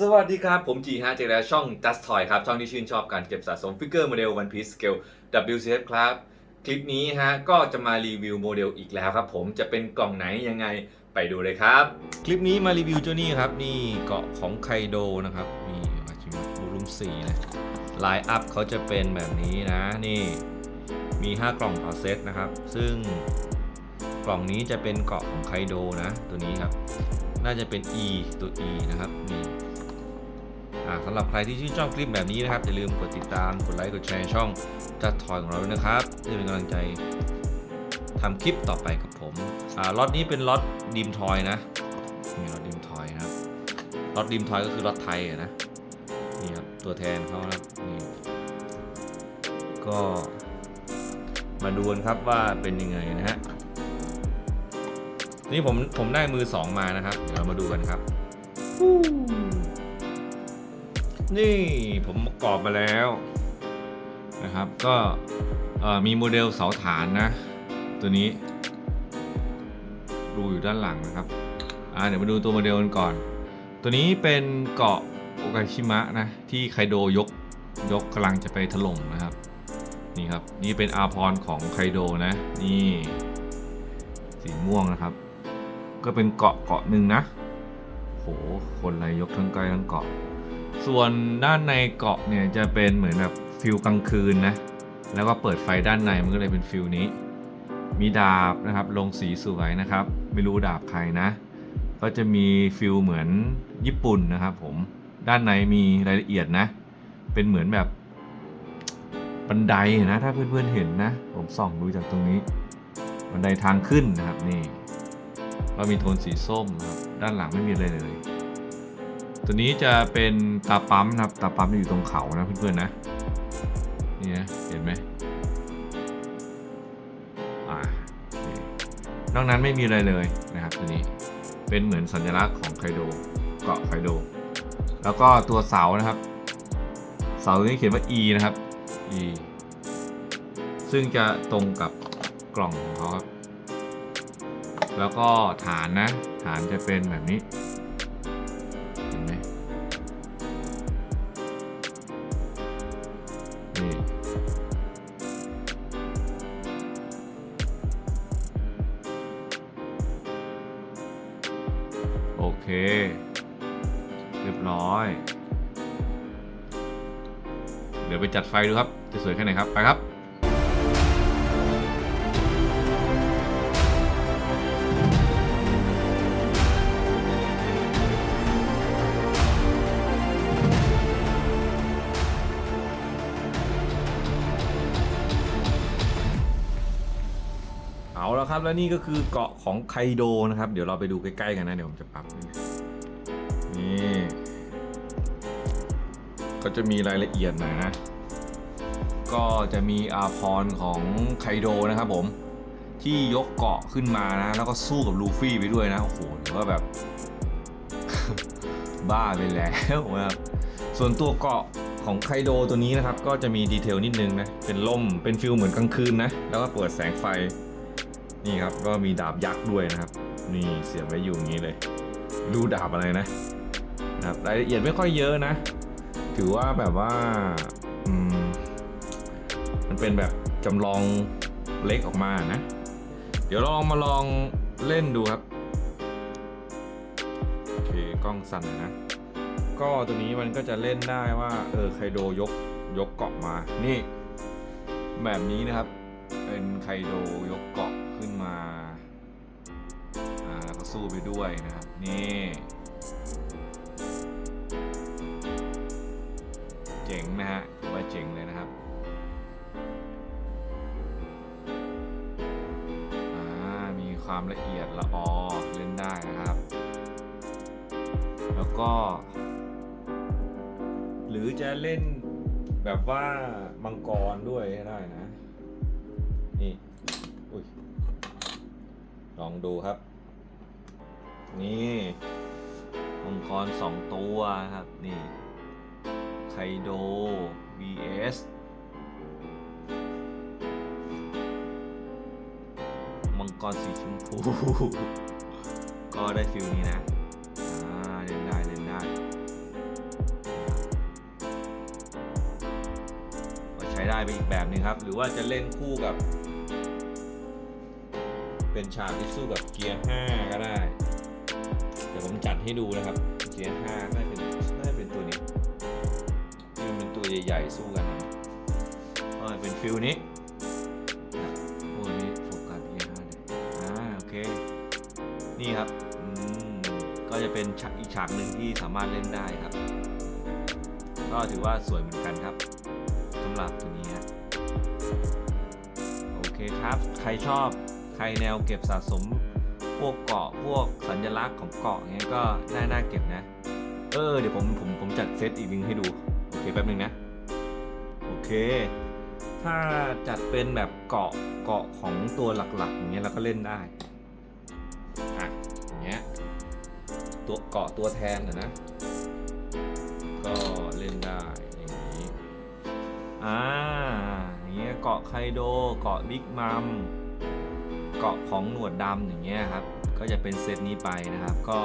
สวัสดีครับ ผมจีฮะเจอแล้วช่อง Just Toy ครับ ช่องที่ชื่นชอบการเก็บสะสมฟิกเกอร์โมเดล One Piece Scale WCF ครับ คลิปนี้ฮะ ก็จะมารีวิวโมเดลอีกแล้วครับผมจะเป็นกล่องไหนยังไงไปดูเลยครับ คลิปนี้มารีวิวเจ้านี่ครับ นี่เกาะของไคโดนะครับนี่มาชิมโวลุ่ม4นะไลน์อัพเขาจะเป็นแบบนี้นะ นี่มี 5 กล่องต่อเซตนะครับ ซึ่งกล่องนี้จะเป็นเกาะของไคโดนะ ตัวนี้ครับ น่าจะเป็น E ตัว E นะครับนี่ สำหรับใครที่ชื่นชอบคลิปแบบนี้นะครับอย่าลืมกดติดตามกดไลค์กดแชร์ช่องจัดทอยของเราด้วยนะครับเพื่อเป็นกำลังใจทำคลิปต่อไปกับผมล็อตนี้เป็นล็อตดีมทอยนะนี่ล็อตดีมทอยนะครับล็อตดีมทอยก็คือล็อตไทยนะนี่ครับตัวแทนเขานะนี่ก็มาดูกันครับว่าเป็นยังไงนะฮะนี่ผมผมได้มือสองมานะครับ เดี๋ยวเรามาดูกันครับ นี่ผมประกอบมาแล้วนะครับ ก็มีโมเดลเสาฐานนะ ตัวนี้ ดูอยู่ด้านหลังนะครับอ่าเดี๋ยวมาดูตัวโมเดลกันก่อน ตัวนี้เป็นเกาะโอกาชิมะนะ ที่ไคโดยกยกกำลังจะไปถล่มนะครับ นี่ครับ นี่เป็นอาพรของไคโดนะ นี่ สีม่วงนะครับ ก็เป็นเกาะเกาะหนึ่งนะโหคนอะไรยกทั้งไกลทั้งเกาะ ส่วนด้านในเกาะเนี่ยจะเป็นเหมือนแบบฟิลกลางคืนนะ แล้วก็เปิดไฟด้านในมันก็เลยเป็นฟิลนี้ มีดาบนะครับลงสีสวยนะครับ ไม่รู้ดาบใครนะ ก็จะมีฟิลเหมือนญี่ปุ่นนะครับผม ด้านในมีรายละเอียดนะ เป็นเหมือนแบบบันไดนะ ถ้าเพื่อนๆเห็นนะ ผมส่องดูจากตรงนี้ บันไดทางขึ้นนะครับนี่ ก็มีโทนสีส้มนะครับ ด้านหลังไม่มีอะไรเลย ตัวนี้จะเป็นตาปั๊มนะครับตาปั๊มอยู่ตรงเขานะเพื่อนๆนะนี่นะเห็นไหมอ่านอกนั้นไม่มีอะไรเลยนะครับตัวนี้เป็นเหมือนสัญลักษณ์ของไคโดเกาะไคโด แล้วก็ตัวเสานะครับ เสาตัวนี้เขียนว่า E นะครับ E ซึ่งจะตรงกับกล่องของเขาครับแล้วก็ฐานนะฐานจะเป็นแบบนี้ โอเค เรียบร้อย เดี๋ยวไปจัดไฟดูครับ จะสวยแค่ไหนครับ ไปครับ เอาแล้วครับ แล้วนี่ก็คือเกาะของไคโดนะครับ เดี๋ยวเราไปดูใกล้ๆกันนะ เดี๋ยวผมจะปรับนี่ก็จะมีรายละเอียดหน่อยนะ ก็จะมีอาพรของไคโดนะครับผม ที่ยกเกาะขึ้นมานะ แล้วก็สู้กับลูฟี่ไปด้วยนะ โอ้โหถือว่าแบบ บ้าไปแล้วนะครับส่วนตัวเกาะของไคโดตัวนี้นะครับ ก็จะมีดีเทลนิดนึงนะ เป็นล่ม เป็นฟิลเหมือนกลางคืนนะ แล้วก็เปิดแสงไฟ นี่ครับก็มีดาบยักษ์ด้วยนะครับ นี่เสียบไว้อยู่อย่างนี้เลยรูดาบอะไรนะนะครับรายละเอียดไม่ค่อยเยอะนะ ถือว่าแบบว่าอืมมันเป็นแบบจำลองเล็กออกมานะ เดี๋ยวลองมาลองเล่นดูครับโอเคกล้องสั่นนะ ก็ตัวนี้มันก็จะเล่นได้ว่า เออไคโดยกยกเกาะมานี่ แบบนี้นะครับ เป็นไคโดยกเกาะ ขึ้นมา อ่าแล้วก็สู้ไปด้วยนะครับ นี่เจ๋งนะฮะถือว่าเจ๋งเลยนะครับมีความละเอียดละออเล่นได้นะครับ แล้วก็ หรือจะเล่นแบบว่ามังกรด้วยก็ได้นะ ลองดูครับ นี่องค์กรสองตัวครับ นี่ไคโด BS มังกรสีชมพู ก็ได้ฟิลนี้นะเล่นได้เล่นได้ก็ใช้ได้ไปอีกแบบหนึ่งครับ หรือว่าจะเล่นคู่กับ เป็นฉากที่สู้กับเกียร์5ก็ได้ เดี๋ยวผมจัดให้ดูนะครับ เกียร์5น่าจะเป็นน่าจะเป็นตัวนี้ที่มันเป็นตัวใหญ่ๆสู้กันก็เป็นฟิลนี้โอ้ยนี่โฟกัสเกียร์5เลยอ่าโอเค นี่ครับอืมก็จะเป็นฉากอีกฉากหนึ่งที่สามารถเล่นได้ครับ ก็ถือว่าสวยเหมือนกันครับสำหรับตัวนี้โอเคครับ ใครชอบ ใครแนวเก็บสะสมพวกเกาะพวกสัญลักษณ์ของเกาะเงี้ยก็น่าน่าเก็บนะ เออเดี๋ยวผมผมผมจัดเซตอีกหนึงให้ดู โอเคแป๊บนึงนะ โอเค ถ้าจัดเป็นแบบเกาะเกาะของตัวหลักๆอย่างเงี้ยเราก็เล่นได้อะอย่างเงี้ยตัวเกาะตัวแทนนะนะก็เล่นได้อย่างนี้อ่าอย่างเงี้ยเกาะไคโดเกาะบิ๊กมัม เกาะของหนวดดำอย่างเงี้ยครับ ก็จะเป็นเซตนี้ไปนะครับ ก็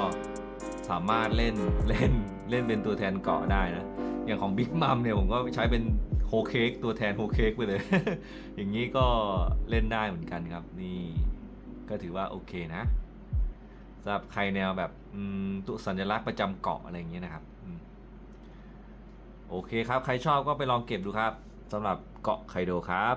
สามารถเล่นเล่นเล่นเป็นตัวแทนเกาะได้นะ อย่างของบิ๊กมัมเนี่ยผมก็ใช้เป็นโฮเค้กตัวแทนโฮเค้กไปเลย อย่างนี้ก็เล่นได้เหมือนกันครับ นี่ก็ถือว่าโอเคนะสำหรับใครแนวแบบตัวสัญลักษณ์ประจำเกาะอะไรอย่างเงี้ยนะครับโอเคครับ ใครชอบก็ไปลองเก็บดูครับสำหรับเกาะไคโดครับ